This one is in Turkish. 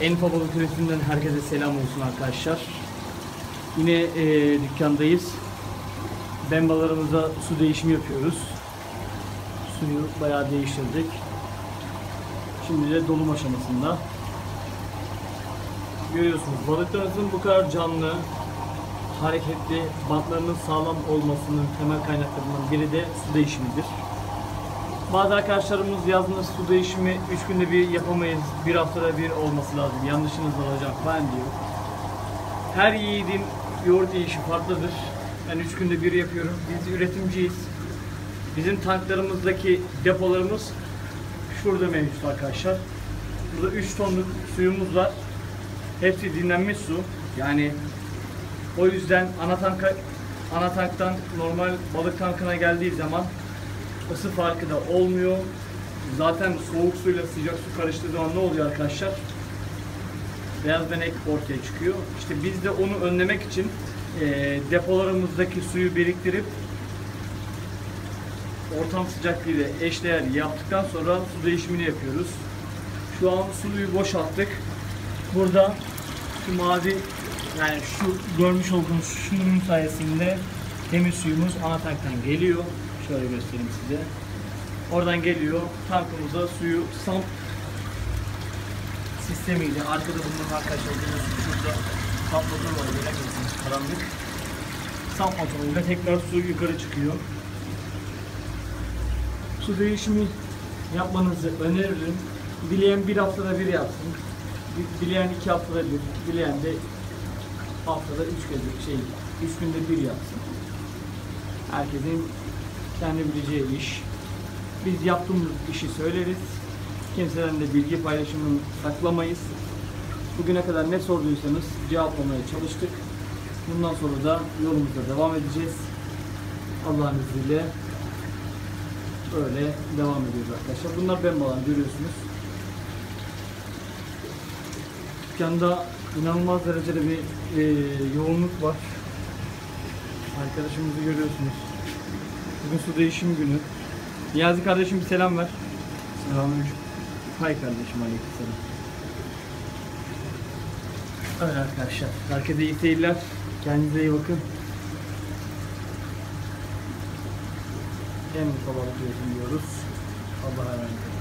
En Babalık Üretiminden herkese selam olsun arkadaşlar. Yine e, dükkandayız. Bembalarımıza su değişimi yapıyoruz. Suyu bayağı değiştirdik. Şimdi de dolum aşamasında. Görüyorsunuz balıklarımızın bu kadar canlı, hareketli, bantlarının sağlam olmasının temel kaynaklarından biri de su değişimidir. Bazı arkadaşlarımız yazdığınız su değişimi 3 günde bir yapamayız, bir haftada bir olması lazım, yanlışınız var hocam falan diyor. Her yiğidin yoğurt yiyişi farklıdır. Ben 3 günde bir yapıyorum. Biz üretimciyiz. Bizim tanklarımızdaki depolarımız şurada mevcut arkadaşlar. Burada 3 tonluk suyumuz var. Hepsi dinlenmiş su. Yani o yüzden ana tanka ana tanktan normal balık tankına geldiği zaman ısı farkı da olmuyor. Zaten soğuk suyla sıcak su karıştığı zaman ne oluyor arkadaşlar? Beyaz benek ortaya çıkıyor. İşte biz de onu önlemek için eee, depolarımızdaki suyu biriktirip ortam sıcaklığıyla eşdeğer yaptıktan sonra su değişimini yapıyoruz. Şu an suyu boşalttık. Burada şu mavi yani şu görmüş olduğunuz şunun sayesinde temiz suyumuz ana tanktan geliyor. Şöyle göstereyim size. Oradan geliyor. Tankımıza suyu samp sistemiyle arkada bunun arkadaşlar görüyorsunuz şurada samp motoru var göremiyorsunuz karanlık. Samp motoruyla tekrar su yukarı çıkıyor. Su değişimi yapmanızı öneririm. Dileyen bir haftada bir yapsın. Dileyen iki haftada bir, dileyen de haftada üç kez şey, üç günde bir yapsın. Herkesin kendi bileceği iş. Biz yaptığımız işi söyleriz. Kimseden de bilgi paylaşımını saklamayız. Bugüne kadar ne sorduysanız cevaplamaya çalıştık. Bundan sonra da yolumuza devam edeceğiz. Allah'ın izniyle öyle devam ediyoruz arkadaşlar. Bunlar bembalan görüyorsunuz. Dükkanda inanılmaz derecede bir e, yoğunluk var. Arkadaşımızı görüyorsunuz. Bugün su değişim günü. Niyazi kardeşim bir selam ver. Selamünaleyküm. Hay kardeşim aleykümselam. Öyle arkadaşlar. Herkese iyi seyirler. Kendinize iyi bakın. En mutlu diyoruz. Allah'a emanet olun.